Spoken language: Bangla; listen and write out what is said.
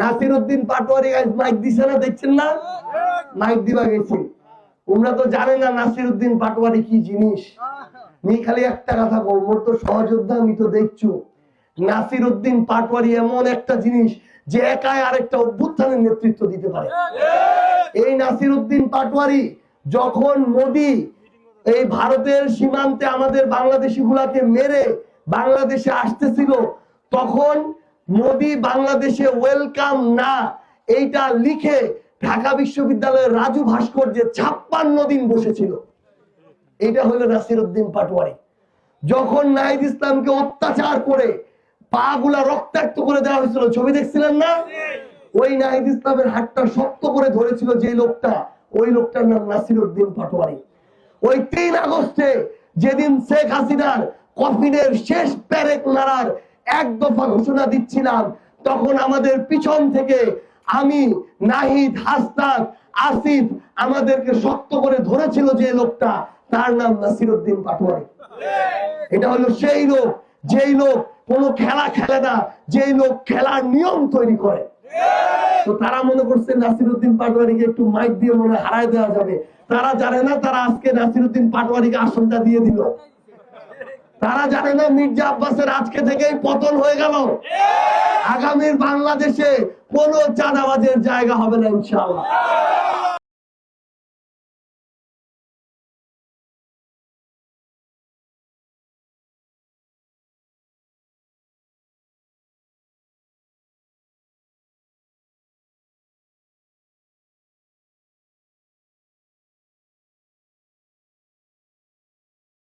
নাসির মাইক দিছে না, দেখছেন না? মাইক দিবা তোমরা তো জানে না পাটোয়ারি কি জিনিস? আমি খালি একটা কথা বল মোর তো সহযোদ্ধা, আমি তো দেখছ। পাটোয়ারি এমন একটা জিনিস যে আরেকটা অভ্যুত্থানের নেতৃত্ব দিতে পারে। এই নাসির উদ্দিন পাটোয়ারি যখন মোদি এই ভারতের সীমান্তে আমাদের বাংলাদেশি গুলাকে মেরে বাংলাদেশে আসতেছিল, তখন মোদি বাংলাদেশে ওয়েলকাম না। এইটা লিখে ঢাকা বিশ্ববিদ্যালয়ের রাজু ভাস্কর্যে ছাপ্পান্ন দিন বসেছিল। এটা হলো নাসির উদ্দিন পাটোয়ারি। যখন নাহিদ ইসলামকে অত্যাচার করে পা গুলা রক্তাক্ত করে দেওয়া হয়েছিল, ছবি দেখছিলেন না? ওই নাহিদ ইসলামের হাতটা শক্ত করে ধরেছিল যে লোকটা, ওই লোকটার নাম নাসির উদ্দিন পাটোয়ারি। ওই তিন আগস্টে যেদিন শেখ হাসিনার কফিনের শেষ প্যারেক নাড়ার এক দফা ঘোষণা দিচ্ছিলাম, তখন আমাদের পিছন থেকে আমি, নাহিদ, হাসনাত, আসিফ আমাদেরকে শক্ত করে ধরেছিল যে লোকটা তার নাম নাসির উদ্দিন পাটোয়ারি। এটা হলো সেই লোক, যেই লোক কোনো খেলা খেলে না, যেই লোক খেলার নিয়ম তৈরি করে। তো তারা মনে করছে নাসিরুদ্দিন পাটোয়ারিকে একটু মাইক দিয়ে মনে হারায় দেওয়া যাবে। তারা জানে না তারা আজকে নাসিরুদ্দিন পাটোয়ারিকে আসনটা দিয়ে দিল। তারা জানে না মির্জা আব্বাসের আজকে থেকেই পতন হয়ে গেল। আগামীর বাংলাদেশে কোনো চাঁদাবাজের জায়গা হবে না ইনশাআল্লাহ।